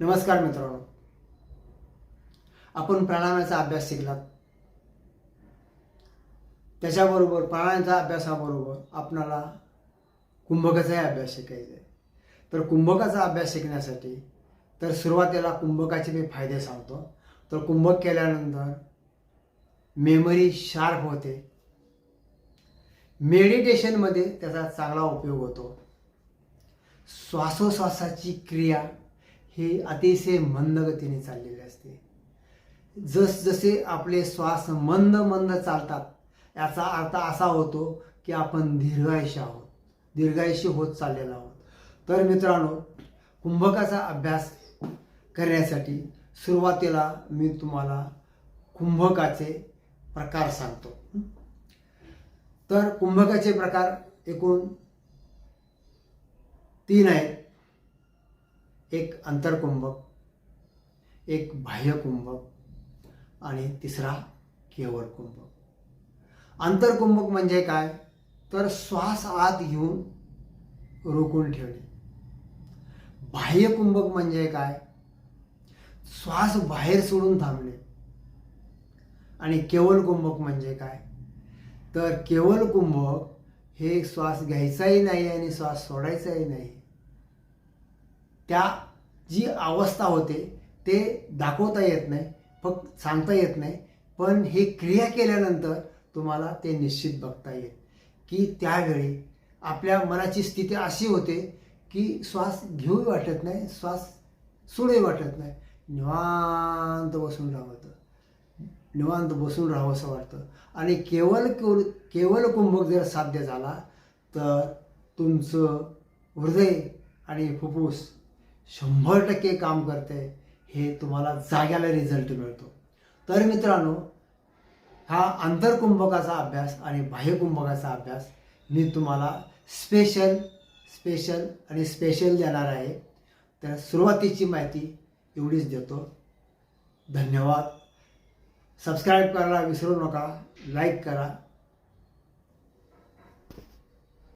नमस्कार मित्रांनो. आपण प्राणायामाचा अभ्यास शिकलात. त्याच्याबरोबर प्राणायामाच्या अभ्यासाबरोबर आपणाला कुंभकाचाही अभ्यास शिकायचा आहे. तर कुंभकाचा अभ्यास शिकण्यासाठी तर सुरुवातीला कुंभकाचे मी फायदे सांगतो. तर कुंभक केल्यानंतर मेमरी शार्प होते. मेडिटेशनमध्ये त्याचा चांगला उपयोग होतो. श्वासोश्वासाची क्रिया हे अतिशय मंद गतीने चाललेले असते. जस जसे आपले श्वास मंद मंद चालतात याचा अर्थ असा होतो की आपण दीर्घायुष्य आहोत दीर्घायुष्य होत चाललेलो आहोत. तर मित्रांनो कुंभकाचा अभ्यास करण्यासाठी सुरुवातीला मी तुम्हाला कुंभकाचे प्रकार सांगतो. तर कुंभकाचे प्रकार एकूण तीन आहेत. एक अंतरकुंभक एक बाह्य कुंभक आणि तिसरा केवळ कुंभक अंतरकुंभक म्हणजे काय? तर श्वास आत घेऊन रोखून ठेवणे. बाह्य कुंभक म्हणजे काय? श्वास बाहेर सोडून थांबणे. आणि केवळ कुंभक म्हणजे काय? तर केवळ कुंभक हे श्वास घ्यायचाही नाही आणि श्वास सोडायचाही नाही. त्या जी अवस्था होते ते दाखवता येत नाही फक्त सांगता येत नाही. पण हे क्रिया केल्यानंतर तुम्हाला ते निश्चित बघता येईल. की त्यावेळी आपल्या मनाची स्थिती अशी होते की श्वास घेऊही वाटत नाही श्वास सोडू वाटत नाही. निवांत बसून राहावं निवांत बसून राहावं असं वाटतं. आणि केवल केवळ केवळ कुंभक जर साध्य झाला तर तुमचं हृदय आणि फुफ्फुस शंभर टक्के काम करते हे तुम्हाला जाग्याला रिझल्ट मिळतो. तर मित्रांनो हा आंतरकुंभकाचा अभ्यास आणि बाह्यकुंभकाचा अभ्यास मी तुम्हाला स्पेशल स्पेशल आणि स्पेशल देणार आहे. तर सुरुवातीची माहिती एवढीच देतो. धन्यवाद. सबस्क्राईब करायला विसरू नका लाईक करा.